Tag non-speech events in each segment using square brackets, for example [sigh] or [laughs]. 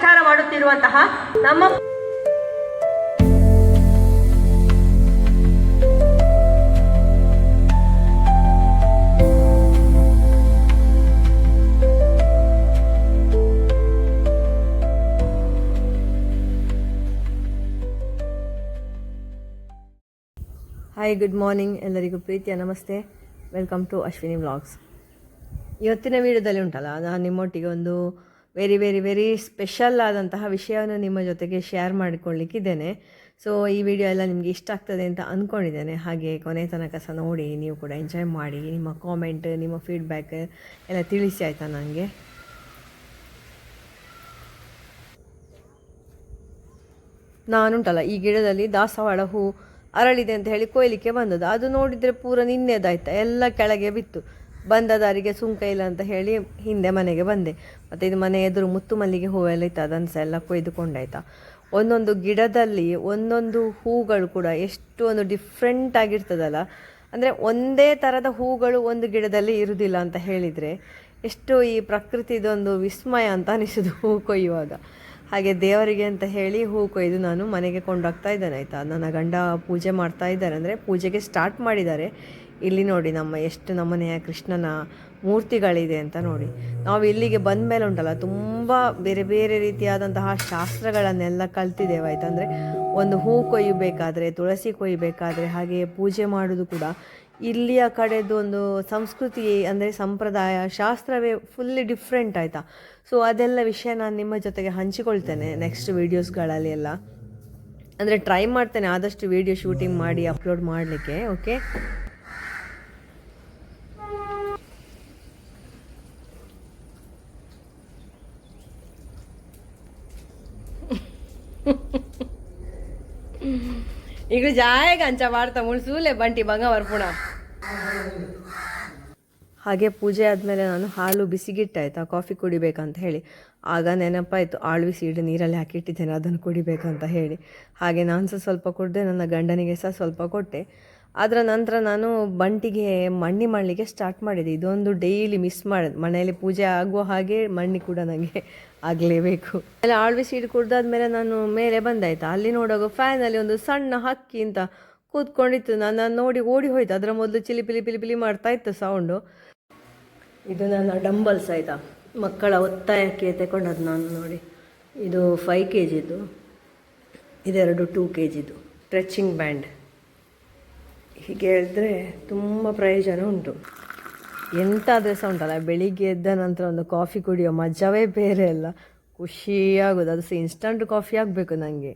ಪ್ರಚಾರ ಮಾಡುತ್ತಿರುವಂತಹ ನಮ್ಮ hi good morning ಎಲ್ಲರಿಗೂ ಪ್ರೀತಿಯ ನಮಸ್ತೆ. ವೆಲ್ಕಮ್ ಟು ಅಶ್ವಿನಿ ವ್ಲಾಗ್ಸ್ ಇವತ್ತಿನ ವಿಡಿಯೋದಲ್ಲಿ ಉಂಟಲ್ಲ, ನಾನು ನಿಮ್ಮೊಟ್ಟಿಗೆ ಒಂದು ವೆರಿ ವೆರಿ ವೆರಿ ಸ್ಪೆಷಲ್ ಆದಂತಹ ವಿಷಯವನ್ನು ನಿಮ್ಮ ಜೊತೆಗೆ ಶೇರ್ ಮಾಡಿಕೊಳ್ಳಿಕ್ಕಿದ್ದೇನೆ. ಸೊ ಈ ವಿಡಿಯೋ ಎಲ್ಲ ನಿಮಗೆ ಇಷ್ಟ ಆಗ್ತದೆ ಅಂತ ಅಂದ್ಕೊಂಡಿದ್ದೇನೆ ಹಾಗೆ ಕೊನೆ ತನಕ ಸಹ ನೋಡಿ, ನೀವು ಕೂಡ ಎಂಜಾಯ್ ಮಾಡಿ, ನಿಮ್ಮ ಕಾಮೆಂಟ್ ನಿಮ್ಮ ಫೀಡ್ಬ್ಯಾಕ್ ಎಲ್ಲ ತಿಳಿಸಿ ಆಯಿತಾ ನನಗೆ ನಾನುಂಟಲ್ಲ, ಈ ಗಿಡದಲ್ಲಿ ದಾಸವಾಳ ಹೂ ಅರಳಿದೆ ಅಂತ ಹೇಳಿ ಕೊಯ್ಲಿಕ್ಕೆ ಬಂದದ್ದು. ಅದು ನೋಡಿದರೆ ಪೂರ ನಿನ್ನೆದಾಯ್ತಾ? ಎಲ್ಲ ಕೆಳಗೆ ಬಿತ್ತು. ಬಂದ ದಾರಿಗೆ ಸುಂಕ ಇಲ್ಲ ಅಂತ ಹೇಳಿ ಹಿಂದೆ ಮನೆಗೆ ಬಂದೆ. ಮತ್ತು ಇದು ಮನೆ ಎದುರು ಮುತ್ತು ಮಲ್ಲಿಗೆ ಹೂವೆಲ್ಲ ಇತ್ತು ಅದನ್ನು ಸಹ ಎಲ್ಲ ಕೊಯ್ದುಕೊಂಡಾಯ್ತಾ. ಒಂದೊಂದು ಗಿಡದಲ್ಲಿ ಒಂದೊಂದು ಹೂಗಳು ಕೂಡ ಎಷ್ಟು ಒಂದು ಡಿಫ್ರೆಂಟ್ ಆಗಿರ್ತದಲ್ಲ. ಅಂದರೆ ಒಂದೇ ಥರದ ಹೂಗಳು ಒಂದು ಗಿಡದಲ್ಲಿ ಇರುವುದಿಲ್ಲ ಅಂತ ಹೇಳಿದರೆ ಎಷ್ಟು ಈ ಪ್ರಕೃತಿದೊಂದು ವಿಸ್ಮಯ ಅಂತ ಅನಿಸಿದು ಹೂ ಕೊಯ್ಯುವಾಗ. ಹಾಗೆ ದೇವರಿಗೆ ಅಂತ ಹೇಳಿ ಹೂ ಕೊಯ್ದು ನಾನು ಮನೆಗೆ ಕೊಂಡೋಗ್ತಾ ಇದ್ದೇನೆ, ಆಯಿತಾ. ನನ್ನ ಗಂಡ ಪೂಜೆ ಮಾಡ್ತಾ ಇದ್ದಾರೆ, ಅಂದರೆ ಪೂಜೆಗೆ ಸ್ಟಾರ್ಟ್ ಮಾಡಿದ್ದಾರೆ. ಇಲ್ಲಿ ನೋಡಿ ನಮ್ಮ ಎಷ್ಟು ನಮ್ಮನೆಯ ಕೃಷ್ಣನ ಮೂರ್ತಿಗಳಿದೆ ಅಂತ ನೋಡಿ. ನಾವು ಇಲ್ಲಿಗೆ ಬಂದ ಮೇಲೆ ಉಂಟಲ್ಲ, ತುಂಬ ಬೇರೆ ಬೇರೆ ರೀತಿಯಾದಂತಹ ಶಾಸ್ತ್ರಗಳನ್ನೆಲ್ಲ ಕಲ್ತಿದ್ದೇವೆ ಆಯ್ತು? ಅಂದರೆ ಒಂದು ಹೂ ಕೊಯ್ಯಬೇಕಾದ್ರೆ, ತುಳಸಿ ಕೊಯ್ಯಬೇಕಾದ್ರೆ ಹಾಗೆ ಪೂಜೆ ಮಾಡೋದು ಕೂಡ ಇಲ್ಲಿಯ ಕಡೆದು ಒಂದು ಸಂಸ್ಕೃತಿ ಅಂದರೆ ಸಂಪ್ರದಾಯ, ಶಾಸ್ತ್ರವೇ ಫುಲ್ಲಿ ಡಿಫ್ರೆಂಟ್ ಆಯಿತಾ? ಸೊ ಅದೆಲ್ಲ ವಿಷಯ ನಾನು ನಿಮ್ಮ ಜೊತೆಗೆ ಹಂಚಿಕೊಳ್ತೇನೆ ನೆಕ್ಸ್ಟ್ ವೀಡಿಯೋಸ್ಗಳಲ್ಲಿ ಎಲ್ಲ. ಅಂದರೆ ಟ್ರೈ ಮಾಡ್ತೇನೆ, ಆದಷ್ಟು ವೀಡಿಯೋ ಶೂಟಿಂಗ್ ಮಾಡಿ ಅಪ್ಲೋಡ್ ಮಾಡಲಿಕ್ಕೆ ಓಕೆ ಈಗ ಜಾಯಾಗ ಅಂಚ ಮಾಡ್ತಾ ಮುಳ್ಸೂಲೆ ಬಂಟಿ ಬಂಗ ಬರ್ಪುಣ. ಹಾಗೆ ಪೂಜೆ ಆದಮೇಲೆ ನಾನು ಹಾಲು ಬಿಸಿಗಿಟ್ಟಾಯ್ತಾ, ಕಾಫಿ ಕುಡಿಬೇಕಂತ ಹೇಳಿ. ಆಗ ನೆನಪಾಯಿತು ಆಳ್ವಿ ಸೀಡ್ ನೀರಲ್ಲಿ ಹಾಕಿಟ್ಟಿದ್ದೇನೆ, ಅದನ್ನು ಕುಡಿಬೇಕಂತ ಹೇಳಿ. ಹಾಗೆ ನಾನು ಸಹ ಸ್ವಲ್ಪ ಕುಡಿದೆ, ನನ್ನ ಗಂಡನಿಗೆ ಸಹ ಸ್ವಲ್ಪ ಕೊಟ್ಟೆ. ಅದರ ನಂತರ ನಾನು ಬಂಟಿಗೆ ಮಣ್ಣಿ ಮಾಡಲಿಕ್ಕೆ ಸ್ಟಾರ್ಟ್ ಮಾಡಿದೆ. ಇದೊಂದು ಡೈಲಿ ಮಿಸ್ ಮಾಡಿದೆ. ಮನೆಯಲ್ಲಿ ಪೂಜೆ ಆಗುವ ಹಾಗೆ ಮಣ್ಣಿ ಕೂಡ ನನಗೆ [laughs] ಆಗಲೇಬೇಕು. ಆಮೇಲೆ ಆಳ್ವಿ ಸೀಡ್ ಕುಡ್ದಾದ್ಮೇಲೆ ನಾನು ಮೇಲೆ ಬಂದಾಯ್ತು. ಅಲ್ಲಿ ನೋಡುವಾಗ ಫ್ಯಾನಲ್ಲಿ ಒಂದು ಸಣ್ಣ ಹಕ್ಕಿ ಅಂತ ಕೂತ್ಕೊಂಡಿತ್ತು. ನಾನು ನೋಡಿ ಓಡಿ ಹೋಯ್ತು. ಅದರ ಮೊದಲು ಚಿಲಿ ಪಿಲಿ ಪಿಲಿ ಪಿಲಿ ಮಾಡ್ತಾ ಇತ್ತು ಸೌಂಡು ಇದು ನನ್ನ ಡಂಬಲ್ಸ್ ಆಯಿತಾ? ಮಕ್ಕಳ ಒತ್ತಾಯಕ್ಕೆ ತಗೊಂಡದ್ದು ನಾನು ನೋಡಿ. ಇದು ಫೈವ್ ಕೆ ಜಿದು ಇದೆರಡು ಟೂ ಕೆ ಜಿದು ಸ್ಟ್ರೆಚಿಂಗ್ ಬ್ಯಾಂಡ್ ಹೀಗೆ ಹೇಳಿದ್ರೆ ತುಂಬ ಪ್ರಯೋಜನ ಉಂಟು. ಎಂಥಾದರೆ ಸಹ ಉಂಟಲ್ಲ, ಬೆಳಿಗ್ಗೆ ಎದ್ದ ನಂತರ ಒಂದು ಕಾಫಿ ಕುಡಿಯೋ ಮಜವೇ ಬೇರೆ ಅಲ್ಲ. ಖುಷಿಯಾಗೋದು ಅದು ಸಹ ಇನ್ಸ್ಟಂಟ್ ಕಾಫಿ ಆಗಬೇಕು ನನಗೆ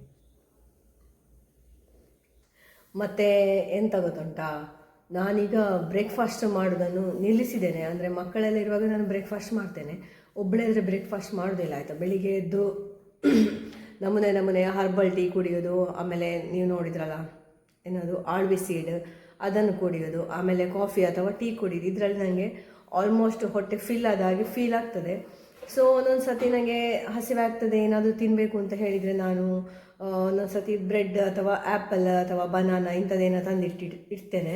ಮತ್ತು ಎಂತ ಗೊತ್ತುಂಟಾ? ನಾನೀಗ ಬ್ರೇಕ್ಫಾಸ್ಟ್ ಮಾಡೋದನ್ನು ನಿಲ್ಲಿಸಿದ್ದೇನೆ. ಅಂದರೆ ಮಕ್ಕಳೆಲ್ಲ ಇರುವಾಗ ನಾನು ಬ್ರೇಕ್ಫಾಸ್ಟ್ ಮಾಡ್ತೇನೆ. ಒಬ್ಬಳೇ ಆದರೆ ಬ್ರೇಕ್ಫಾಸ್ಟ್ ಮಾಡೋದಿಲ್ಲ, ಆಯಿತಾ? ಬೆಳಿಗ್ಗೆ ಎದ್ದು ನಮೂನೆ ನಮೂನೆ ಹರ್ಬಲ್ ಟೀ ಕುಡಿಯೋದು, ಆಮೇಲೆ ನೀವು ನೋಡಿದ್ರಲ್ಲ, ಏನದು ಆಳ್ವಿ ಸೀಡ್ ಅದನ್ನು ಕುಡಿಯೋದು, ಆಮೇಲೆ ಕಾಫಿ ಅಥವಾ ಟೀ ಕುಡಿಯೋದು. ಇದರಲ್ಲಿ ನನಗೆ ಆಲ್ಮೋಸ್ಟ್ ಹೊಟ್ಟೆ ಫಿಲ್ ಆದಾಗೆ ಫೀಲ್ ಆಗ್ತದೆ. ಸೊ ಒಂದೊಂದು ಸತಿ ನನಗೆ ಹಸಿವಾಗ್ತದೆ, ಏನಾದರೂ ತಿನ್ನಬೇಕು ಅಂತ ಹೇಳಿದರೆ ನಾನು ಒಂದೊಂದು ಸತಿ ಬ್ರೆಡ್ ಅಥವಾ ಆ್ಯಪಲ್ ಅಥವಾ ಬನಾನ ಇಂಥದ್ದೇನೋ ಇಟ್ಟಿ ಇಡ್ತೇನೆ.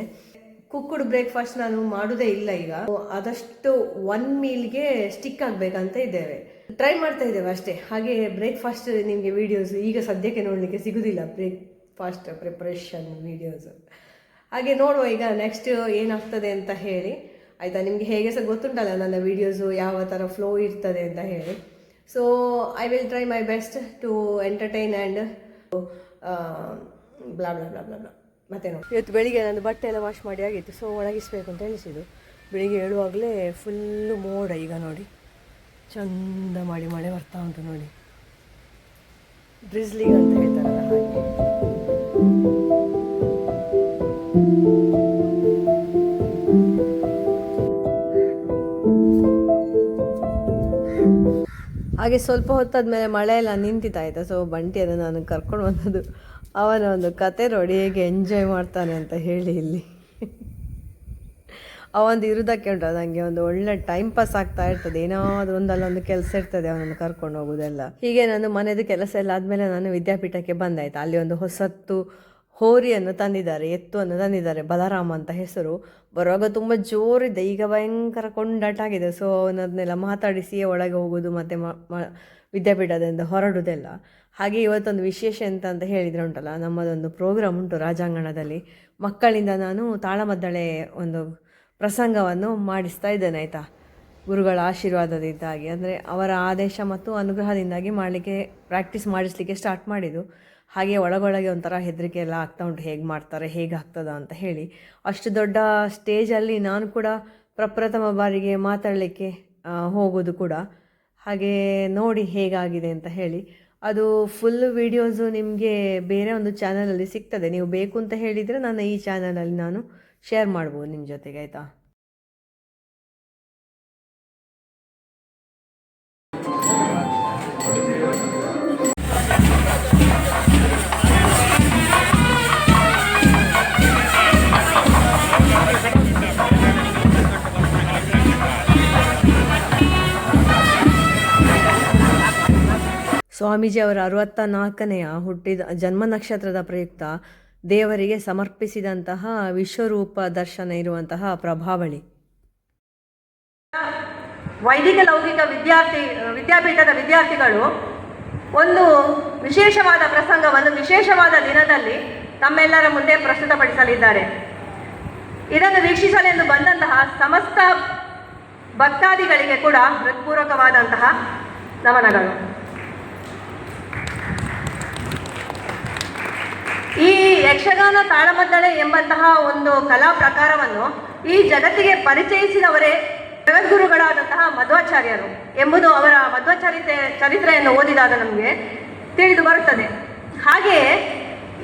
ಕುಕ್ಕುಡ್ ಬ್ರೇಕ್ಫಾಸ್ಟ್ ನಾನು ಮಾಡೋದೇ ಇಲ್ಲ ಈಗ. ಆದಷ್ಟು ಒನ್ ಮೀಲ್ಗೆ ಸ್ಟಿಕ್ ಆಗಬೇಕಂತ ಇದ್ದೇವೆ. ಟ್ರೈ ಮಾಡ್ತಾ ಇದ್ದೇವೆ ಅಷ್ಟೇ. ಹಾಗೆ ಬ್ರೇಕ್ಫಾಸ್ಟ್ ನಿಮಗೆ ವೀಡಿಯೋಸ್ ಈಗ ಸದ್ಯಕ್ಕೆ ನೋಡಲಿಕ್ಕೆ ಸಿಗುವುದಿಲ್ಲ ಬ್ರೇಕ್ಫಾಸ್ಟ್ ಪ್ರಿಪ್ರೇಷನ್ ವೀಡಿಯೋಸ್ ಹಾಗೆ ನೋಡುವ ಈಗ ನೆಕ್ಸ್ಟ್ ಏನಾಗ್ತದೆ ಅಂತ ಹೇಳಿ. ಆಯಿತಾ? ನಿಮಗೆ ಹೇಗೆ ಸಹ ಗೊತ್ತುಂಟಲ್ಲ ನನ್ನ ವೀಡಿಯೋಸು ಯಾವ ಥರ ಫ್ಲೋ ಇರ್ತದೆ ಅಂತ ಹೇಳಿ. So I will try my best to entertain and blah blah blah blah blah ಮತ್ತೇನು ಇವತ್ತು ಬೆಳಿಗ್ಗೆ ನಾನು ಬಟ್ಟೆ ಎಲ್ಲ ವಾಶ್ ಮಾಡಿ ಆಗಿತ್ತು. ಸೊ ಒಣಗಿಸ್ಬೇಕು ಅಂತ ಎಣಿಸಿದ್ದು. ಬೆಳಿಗ್ಗೆ ಹೇಳುವಾಗಲೇ ಫುಲ್ಲು ಮೋಡ ಈಗ ನೋಡಿ. ಚಂದ ಮಾಡಿ ಮಳೆ ಬರ್ತಾ ಉಂಟು ನೋಡಿ. ಡ್ರಿಸ್ಲಿಂಗ್ ಅಂತ ಹೇಳ್ತಾರಲ್ಲ ಹಾಗೆ. ಹಾಗೆ ಸ್ವಲ್ಪ ಹೊತ್ತಾದ್ಮೇಲೆ ಮಳೆ ಎಲ್ಲ ನಿಂತಿತ್ತಾಯ್ತಾ ಸೊ ಬಂಟಿಯನ್ನು ನಾನು ಕರ್ಕೊಂಡು ಬಂದದ್ದು. ಅವನ ಒಂದು ಕತೆ ನೋಡಿ ಹೇಗೆ ಎಂಜಾಯ್ ಮಾಡ್ತಾನೆ ಅಂತ ಹೇಳಿ ಇಲ್ಲಿ. ಅವಂದು ಇರೋದಕ್ಕೆ ಉಂಟು. ನನಗೆ ಒಂದು ಒಳ್ಳೆ ಟೈಮ್ ಪಾಸ್ ಆಗ್ತಾ ಇರ್ತದೆ. ಏನಾದರೂ ಒಂದಲ್ಲ ಒಂದು ಕೆಲಸ ಇರ್ತದೆ ಅವನನ್ನು ಕರ್ಕೊಂಡು ಹೋಗೋದೆಲ್ಲ. ಹೀಗೆ ನಾನು ಮನೆಯದು ಕೆಲಸ ಎಲ್ಲ ಆದಮೇಲೆ ನಾನು ವಿದ್ಯಾಪೀಠಕ್ಕೆ ಬಂದಾಯ್ತು. ಅಲ್ಲಿ ಒಂದು ಹೊಸತ್ತು ಹೋರಿಯನ್ನು ತಂದಿದ್ದಾರೆ, ಎತ್ತುವನ್ನು ತಂದಿದ್ದಾರೆ, ಬಲರಾಮ ಅಂತ ಹೆಸರು. ಬರುವಾಗ ತುಂಬ ಜೋರಿದೆ, ಈಗ ಭಯಂಕರ ಕೊಂಡಾಟಾಗಿದೆ ಸೊ ಅವನದನ್ನೆಲ್ಲ ಮಾತಾಡಿಸಿ ಒಳಗೆ ಹೋಗೋದು ಮತ್ತು ವಿದ್ಯಾಪೀಠದಿಂದ ಹೊರಡುವುದೆಲ್ಲ ಹಾಗೆ ಇವತ್ತೊಂದು ವಿಶೇಷ ಎಂತ ಅಂತ ಹೇಳಿದ್ರೆ ಉಂಟಲ್ಲ ನಮ್ಮದೊಂದು ಪ್ರೋಗ್ರಾಮ್ ಉಂಟು ರಾಜಾಂಗಣದಲ್ಲಿ. ಮಕ್ಕಳಿಂದ ನಾನು ತಾಳಮದ್ದಳೆ ಒಂದು ಪ್ರಸಂಗವನ್ನು ಮಾಡಿಸ್ತಾ ಇದ್ದೇನೆ, ಆಯಿತಾ? ಗುರುಗಳ ಆಶೀರ್ವಾದದಿಂದಾಗಿ ಅಂದರೆ ಅವರ ಆದೇಶ ಮತ್ತು ಅನುಗ್ರಹದಿಂದಾಗಿ ಮಾಡಲಿಕ್ಕೆ ಪ್ರಾಕ್ಟೀಸ್ ಮಾಡಿಸ್ಲಿಕ್ಕೆ ಸ್ಟಾರ್ಟ್ ಮಾಡಿದ್ದು. ಹಾಗೆ ಒಳಗೊಳಗೆ ಒಂಥರ ಹೆದರಿಕೆ ಎಲ್ಲ ಆಗ್ತಾ ಉಂಟು. ಹೇಗೆ ಮಾಡ್ತಾರೆ, ಹೇಗೆ ಆಗ್ತದ ಅಂತ ಹೇಳಿ. ಅಷ್ಟು ದೊಡ್ಡ ಸ್ಟೇಜಲ್ಲಿ ನಾನು ಕೂಡ ಪ್ರಪ್ರಥಮ ಬಾರಿಗೆ ಮಾತಾಡಲಿಕ್ಕೆ ಹೋಗೋದು ಕೂಡ. ಹಾಗೆ ನೋಡಿ ಹೇಗಾಗಿದೆ ಅಂತ ಹೇಳಿ. ಅದು ಫುಲ್ ವೀಡಿಯೋಸು ನಿಮಗೆ ಬೇರೆ ಒಂದು ಚಾನಲಲ್ಲಿ ಸಿಗ್ತದೆ. ನೀವು ಬೇಕು ಅಂತ ಹೇಳಿದರೆ ನಾನು ಈ ಚಾನಲಲ್ಲಿ ನಾನು ಶೇರ್ ಮಾಡ್ಬೋದು ನಿಮ್ಮ ಜೊತೆಗೆ, ಆಯಿತಾ? ಸ್ವಾಮೀಜಿ ಅವರ ಅರವತ್ತ ನಾಲ್ಕನೆಯ ಹುಟ್ಟಿದ ಜನ್ಮ ನಕ್ಷತ್ರದ ಪ್ರಯುಕ್ತ ದೇವರಿಗೆ ಸಮರ್ಪಿಸಿದಂತಹ ವಿಶ್ವರೂಪ ದರ್ಶನ ಇರುವಂತಹ ಪ್ರಭಾವಳಿ. ವೈದಿಕ ಲೌಕಿಕ ವಿದ್ಯಾರ್ಥಿ, ವಿದ್ಯಾಪೀಠದ ವಿದ್ಯಾರ್ಥಿಗಳು ಒಂದು ವಿಶೇಷವಾದ ಪ್ರಸಂಗವನ್ನು ವಿಶೇಷವಾದ ದಿನದಲ್ಲಿ ತಮ್ಮೆಲ್ಲರ ಮುಂದೆ ಪ್ರಸ್ತುತಪಡಿಸಲಿದ್ದಾರೆ. ಇದನ್ನು ವೀಕ್ಷಿಸಲೆಂದು ಬಂದಂತಹ ಸಮಸ್ತ ಭಕ್ತಾದಿಗಳಿಗೆ ಕೂಡ ಹೃತ್ಪೂರ್ವಕವಾದಂತಹ ನಮನಗಳು. ಈ ಯಕ್ಷಗಾನ ತಾಳಮದ್ದಳೆ ಎಂಬಂತಹ ಒಂದು ಕಲಾ ಪ್ರಕಾರವನ್ನು ಈ ಜಗತ್ತಿಗೆ ಪರಿಚಯಿಸಿದವರೇ ಜಗದ್ಗುರುಗಳಾದಂತಹ ಮಧ್ವಾಚಾರ್ಯರು ಎಂಬುದು ಅವರ ಮಧ್ವಾಚಾರಿತೆ ಚರಿತ್ರೆಯನ್ನು ಓದಿದಾಗ ನಮಗೆ ತಿಳಿದು ಬರುತ್ತದೆ. ಹಾಗೆಯೇ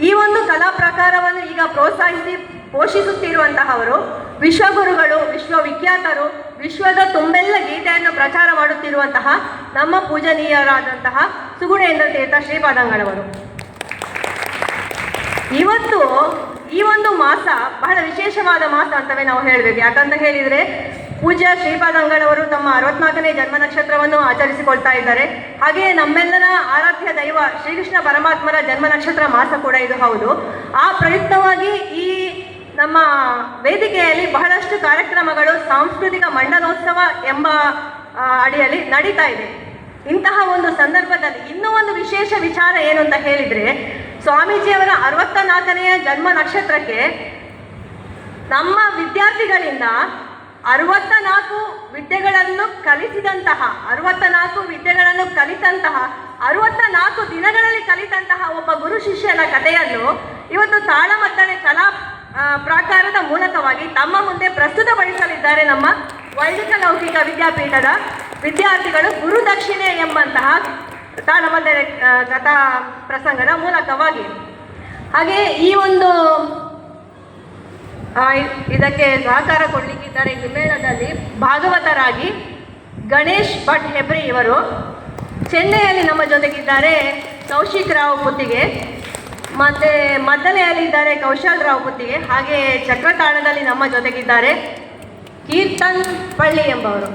ಈ ಒಂದು ಕಲಾ ಪ್ರಕಾರವನ್ನು ಈಗ ಪ್ರೋತ್ಸಾಹಿಸಿ ಪೋಷಿಸುತ್ತಿರುವಂತಹವರು ವಿಶ್ವಗುರುಗಳು, ವಿಶ್ವವಿಖ್ಯಾತರು, ವಿಶ್ವದ ತುಂಬೆಲ್ಲ ಗೀತೆಯನ್ನು ಪ್ರಚಾರ ಮಾಡುತ್ತಿರುವಂತಹ ನಮ್ಮ ಪೂಜನೀಯರಾದಂತಹ ಸುಗುಣೇಂದ್ರ ತೀರ್ಥ ಶ್ರೀಪಾದಂಗಳವರು. ಇವತ್ತು ಈ ಒಂದು ಮಾಸ ಬಹಳ ವಿಶೇಷವಾದ ಮಾಸ ಅಂತವೇ ನಾವು ಹೇಳಬೇಕು. ಯಾಕಂತ ಹೇಳಿದರೆ ಪೂಜ್ಯ ಶ್ರೀಪಾದಂಗಳವರು ತಮ್ಮ ಅರವತ್ನಾಲ್ಕನೇ ಜನ್ಮ ನಕ್ಷತ್ರವನ್ನು ಆಚರಿಸಿಕೊಳ್ತಾ ಇದ್ದಾರೆ. ಹಾಗೆಯೇ ನಮ್ಮೆಲ್ಲರ ಆರಾಧ್ಯ ದೈವ ಶ್ರೀಕೃಷ್ಣ ಪರಮಾತ್ಮರ ಜನ್ಮ ನಕ್ಷತ್ರ ಮಾಸ ಕೂಡ ಇದು ಹೌದು. ಆ ಪ್ರಯುಕ್ತವಾಗಿ ಈ ನಮ್ಮ ವೇದಿಕೆಯಲ್ಲಿ ಬಹಳಷ್ಟು ಕಾರ್ಯಕ್ರಮಗಳು, ಸಾಂಸ್ಕೃತಿಕ ಮಂಡಲೋತ್ಸವ ಎಂಬ ಅಡಿಯಲ್ಲಿ ನಡೀತಾ ಇದೆ. ಇಂತಹ ಒಂದು ಸಂದರ್ಭದಲ್ಲಿ ಇನ್ನೂ ಒಂದು ವಿಶೇಷ ವಿಚಾರ ಏನು ಅಂತ ಹೇಳಿದರೆ ಸ್ವಾಮೀಜಿಯವರ ಅರವತ್ತ ನಾಲ್ಕನೆಯ ಜನ್ಮ ನಕ್ಷತ್ರಕ್ಕೆ ನಮ್ಮ ವಿದ್ಯಾರ್ಥಿಗಳಿಂದ ಅರವತ್ತ ನಾಲ್ಕು ವಿದ್ಯೆಗಳನ್ನು ಕಲಿಸಿದಂತಹ ಅರವತ್ತ ನಾಲ್ಕು ವಿದ್ಯೆಗಳನ್ನು ಕಲಿತಂತಹ ಅರವತ್ತ ನಾಲ್ಕು ದಿನಗಳಲ್ಲಿ ಕಲಿತಂತಹ ಒಬ್ಬ ಗುರು ಶಿಷ್ಯನ ಕಥೆಯನ್ನು ಇವತ್ತು ತಾಳಮತ್ತನೆ ಕಲಾ ಪ್ರಾಕಾರದ ಮೂಲಕವಾಗಿ ತಮ್ಮ ಮುಂದೆ ಪ್ರಸ್ತುತಪಡಿಸಲಿದ್ದಾರೆ ನಮ್ಮ ವೈದಿಕ ಲೌಕಿಕ ವಿದ್ಯಾಪೀಠದ ವಿದ್ಯಾರ್ಥಿಗಳು ಗುರುದಕ್ಷಿಣೆ ಎಂಬಂತಹ ತಾಳಮದ್ದಳೆ ಕಥಾ ಪ್ರಸಂಗದ ಮೂಲಕವಾಗಿ. ಹಾಗೆ ಈ ಒಂದು ಇದಕ್ಕೆ ಸಹಕಾರ ಕೊಡಲಿಕ್ಕಿದ್ದಾರೆ ಹಿಮ್ಮೇಳದಲ್ಲಿ ಭಾಗವತರಾಗಿ ಗಣೇಶ್ ಭಟ್ ಹೆಬ್ರಿ ಇವರು. ಚೆನ್ನೈಯಲ್ಲಿ ನಮ್ಮ ಜೊತೆಗಿದ್ದಾರೆ ಕೌಶಿಕ್ ರಾವ್ ಪುತ್ತಿಗೆ, ಮತ್ತು ಮದ್ದಲೆಯಲ್ಲಿದ್ದಾರೆ ಕೌಶಲ್ ರಾವ್ ಪುತ್ತಿಗೆ, ಹಾಗೆ ಚಕ್ರತಾಳದಲ್ಲಿ ನಮ್ಮ ಜೊತೆಗಿದ್ದಾರೆ ಕೀರ್ತನ್ ಪಳ್ಳಿ ಎಂಬವರು.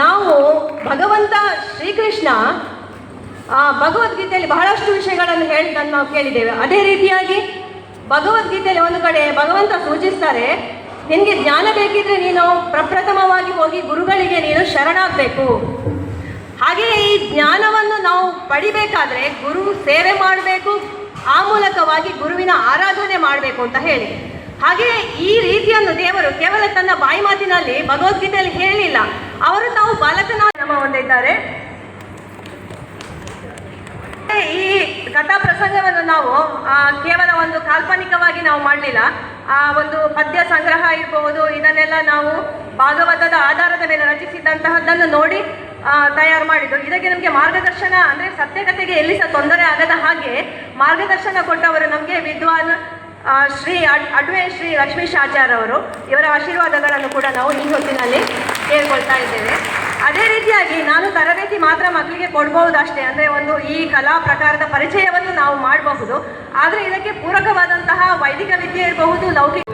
ನಾವು ಶ್ರೀಕೃಷ್ಣ ಆ, ಭಗವದ್ಗೀತೆಯಲ್ಲಿ ಬಹಳಷ್ಟು ವಿಷಯಗಳನ್ನು ಹೇಳಿದ್ದನ್ನು ನಾವು ಕೇಳಿದ್ದೇವೆ. ಅದೇ ರೀತಿಯಾಗಿ ಭಗವದ್ಗೀತೆಯಲ್ಲಿ ಒಂದು ಕಡೆ ಭಗವಂತ ಸೂಚಿಸ್ತಾರೆ ನಿನಗೆ ಜ್ಞಾನ ಬೇಕಿದ್ರೆ ನೀನು ಪ್ರಪ್ರಥಮವಾಗಿ ಹೋಗಿ ಗುರುಗಳಿಗೆ ನೀನು ಶರಣಾಗಬೇಕು. ಹಾಗೆಯೇ ಈ ಜ್ಞಾನವನ್ನು ನಾವು ಪಡಿಬೇಕಾದ್ರೆ ಗುರು ಸೇವೆ ಮಾಡಬೇಕು ಆ ಮೂಲಕವಾಗಿ ಗುರುವಿನ ಆರಾಧನೆ ಮಾಡಬೇಕು ಅಂತ ಹೇಳಿ. ಹಾಗೆಯೇ ಈ ರೀತಿಯನ್ನು ದೇವರು ಕೇವಲ ತನ್ನ ಬಾಯಿ ಮಾತಿನಲ್ಲಿ ಭಗವದ್ಗೀತೆಯಲ್ಲಿ ಹೇಳಿಲ್ಲ. ಅವರು ತಾವು ಬಾಲಕನ ಹೊಂದಿದ್ದಾರೆ. ಈ ಕಥಾ ಪ್ರಸಂಗವನ್ನು ನಾವು ಕೇವಲ ಒಂದು ಕಾಲ್ಪನಿಕವಾಗಿ ನಾವು ಮಾಡಲಿಲ್ಲ. ಆ, ಒಂದು ಪದ್ಯ ಸಂಗ್ರಹ ಇರಬಹುದು, ಇದನ್ನೆಲ್ಲ ನಾವು ಭಾಗವತದ ಆಧಾರದ ಮೇಲೆ ರಚಿಸಿದಂತಹದ್ದನ್ನು ನೋಡಿ ತಯಾರು ಮಾಡಿದ್ದು. ಇದಕ್ಕೆ ನಮಗೆ ಮಾರ್ಗದರ್ಶನ ಅಂದರೆ ಸತ್ಯಕತೆಗೆ ಎಲ್ಲಿ ಸಹ ತೊಂದರೆ ಆಗದ ಹಾಗೆ ಮಾರ್ಗದರ್ಶನ ಕೊಟ್ಟವರು ನಮಗೆ ವಿದ್ವಾನ್ ಶ್ರೀ ಅಡ್, ಅಡ್ವೆ ಶ್ರೀ ಲಕ್ಷ್ಮೀಶ್ ಆಚಾರ್ಯ ಅವರು. ಇವರ ಆಶೀರ್ವಾದಗಳನ್ನು ಕೂಡ ನಾವು ಈ ಹೊತ್ತಿನಲ್ಲಿ ಕೇಳ್ಕೊಳ್ತಾ ಇದ್ದೇವೆ. ಅದೇ ರೀತಿಯಾಗಿ ನಾನು ತರಬೇತಿ ಮಾತ್ರ ಮಕ್ಕಳಿಗೆ ಕೊಡಬಹುದು ಅಷ್ಟೇ ಅಂದರೆ ಒಂದು ಈ ಕಲಾ ಪ್ರಕಾರದ ಪರಿಚಯವನ್ನು ನಾವು ಮಾಡಬಹುದು. ಆದರೆ ಇದಕ್ಕೆ ಪೂರಕವಾದಂತಹ ವೈದಿಕ ವಿದ್ಯೆ ಇರಬಹುದು, ಲೌಕಿಕ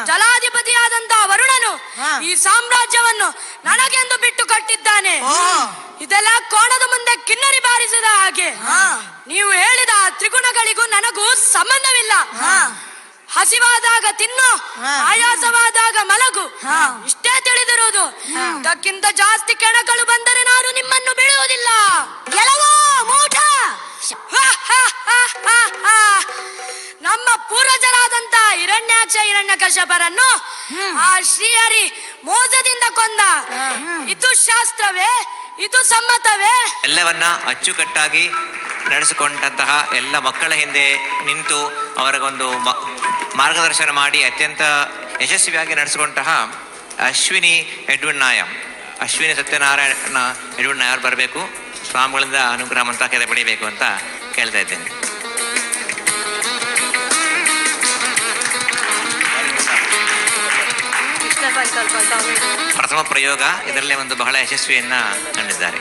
ಎದರಿ ಜಲಾಧಿಪತಿಯಾದಂತ ವರುಣನು ಈ ಸಾಮ್ರಾಜ್ಯವನ್ನು ನನಗೆಂದು ಬಿಟ್ಟು ಕಟ್ಟಿದ್ದಾನೆ. ಇದೆಲ್ಲ ಕೋಣದ ಮುಂದೆ ಕಿನ್ನರಿ ಬಾರಿಸಿದ ಹಾಗೆ. ನೀವು ಹೇಳಿದ ಆ ತ್ರಿಗುಣಗಳಿಗೂ ನನಗೂ ಸಂಬಂಧವಿಲ್ಲ. ಹಸಿವಾದಾಗ ತಿನ್ನು ಆಯಾಸವಾದಾಗ ಮಲಗು. ಇಷ್ಟೇ ತಿಳಿದಿರುವುದು. ಇದಕ್ಕಿಂತ ಜಾಸ್ತಿ ಕೆಣಗಳು ಬಂದರೆ ನಾನು ನಿಮ್ಮನ್ನು ಬಿಡುವುದಿಲ್ಲ. ಆ ಶ್ರೀಹರಿ ಮೋಜದಿಂದ ಕೊಂದ. ಇದು ಶಾಸ್ತ್ರವೇ ಇದು ಸಮ್ಮತವೇ? ಎಲ್ಲವನ್ನ ಅಚ್ಚುಕಟ್ಟಾಗಿ ನಡೆಸಿಕೊಂಡಂತಹ ಎಲ್ಲ ಮಕ್ಕಳ ಹಿಂದೆ ನಿಂತು ಅವರಿಗೊಂದು ಮಾರ್ಗದರ್ಶನ ಮಾಡಿ ಅತ್ಯಂತ ಯಶಸ್ವಿಯಾಗಿ ನಡೆಸಿಕೊಂಡಂತಹ ಅಶ್ವಿನಿ ಎಡ್ವಿನ್ ನಾಯಂ. ಅಶ್ವಿನಿ ಸತ್ಯನಾರಾಯಣ ಎಡ್ವಿನ್ ನಾಯರ್ ಬರಬೇಕು. ಸ್ವಾಮಿಗಳಿಂದ ಅನುಗ್ರಹ ಮಂತಾಖ್ಯತೆ ಪಡಿಬೇಕು ಅಂತ ಕೇಳ್ತಾ ಇದ್ದೇನೆ. ಪ್ರಥಮ ಪ್ರಯೋಗ ಇದರಲ್ಲೇ ಒಂದು ಬಹಳ ಯಶಸ್ವಿಯನ್ನ ಕಂಡಿದ್ದಾರೆ.